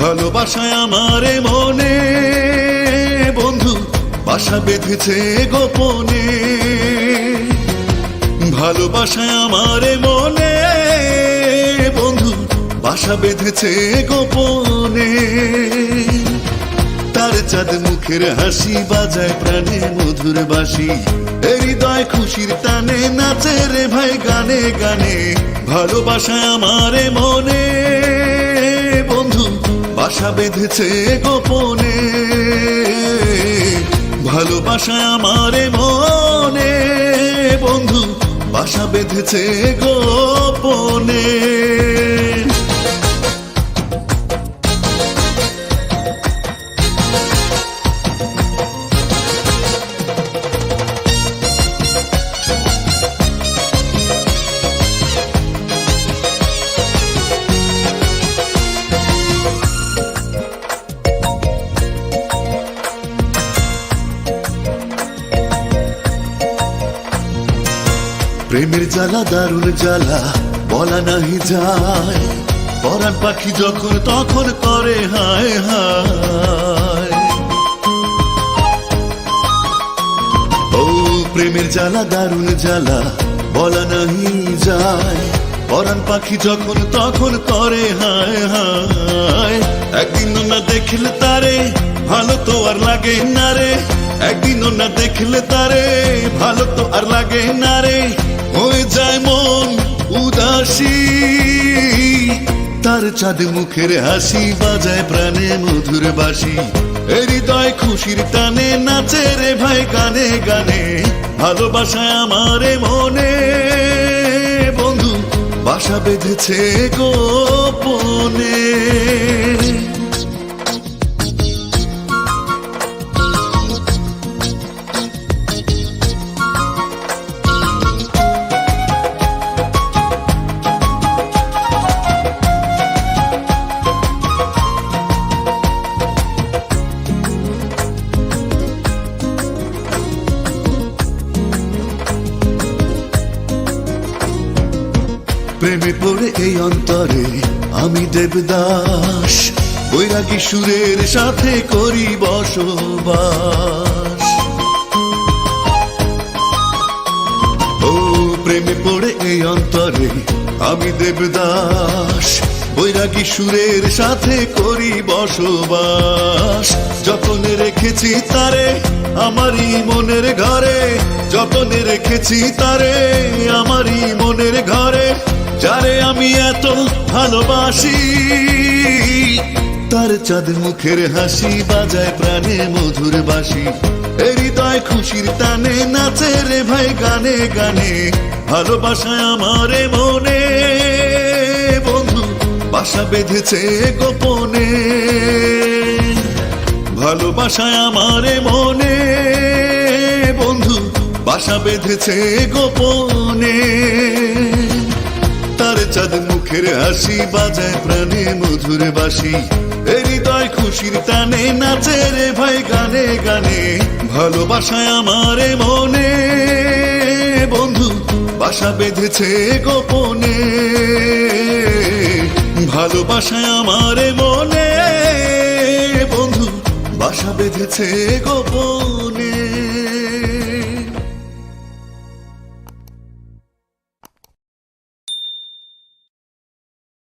ভালোবাসায় আমারে মনে। বন্ধু, বাসা বেঁধেছে গোপনে। ভালোবাসায় আমারে মনে। বন্ধু, বাসা বেঁধেছে গোপনে। তার চাঁদ মুখের হাসি বাজায় প্রাণে মধুর বাসি। হৃদয় খুশির টানে নাচে রে ভাই গানে গানে। ভালোবাসায় আমারে মনে। বাসা বেঁধেছে গোপনে। ভালোবাসা আমারে মনে। বন্ধু বাসা বেঁধেছে গোপনে। প্রেমের জ্বালা, দারুণ জ্বালা, বলা নাহি যায়। পরাণ পাখি যখন, তখন করে, হায় হায়। ও, প্রেমের জ্বালা, দারুণ জ্বালা, বলা নাহি যায়। পরাণ পাখি যখন, তখন করে, হায় হায়। একদিন না দেখলে তারে, ভালো তো আর লাগে না রে। একদিনও না দেখলে তারে, ভালো তো আর লাগে না রে। হয়ে যায় মন উদাসী। তার চাঁদ মুখের হাসি বাজায় প্রাণে মধুর বাসি। হৃদয় খুশির টানে নাচে রে ভাই গানে গানে। ভালোবাসায় আমারে মনে। বন্ধু, বাসা বেঁধেছে গোপনে। প্রেমে পড়ে এই অন্তরে আমি দেবদাস। বৈরাগী সুরের সাথে করি বসবাস। ও প্রেমে পড়ে এই অন্তরে আমি দেবদাস। বৈরাগী সুরের সাথে করি বসবাস। যতনে রেখেছি তারে আমারই মনের ঘরে, যতনে রেখেছি তারে আমারই মনের আমি এত ভালোবাসি। তার চাঁদ মুখের হাসি বাজায় প্রাণে মধুর বাসি। হৃদয় খুশির টানে নাচে রে ভাই গানে গানে। ভালোবাসায় আমারে মনে। বন্ধু, বাসা বেঁধেছে গোপনে। ভালোবাসায় আমারে মনে। বন্ধু, বাসা বেঁধেছে গোপনে। তার চাঁদ মুখের হাসি, বাজায় প্রাণে মধুর বাসি হৃদয় খুশির টানে নাচে রে ভাই গানে গানে। ভালোবাসায় আমারে মনে, বন্ধু, বাসা বেঁধেছে গোপনে। ভালোবাসায় আমারে মনে, বন্ধু, বাসা বেঁধেছে গোপনে।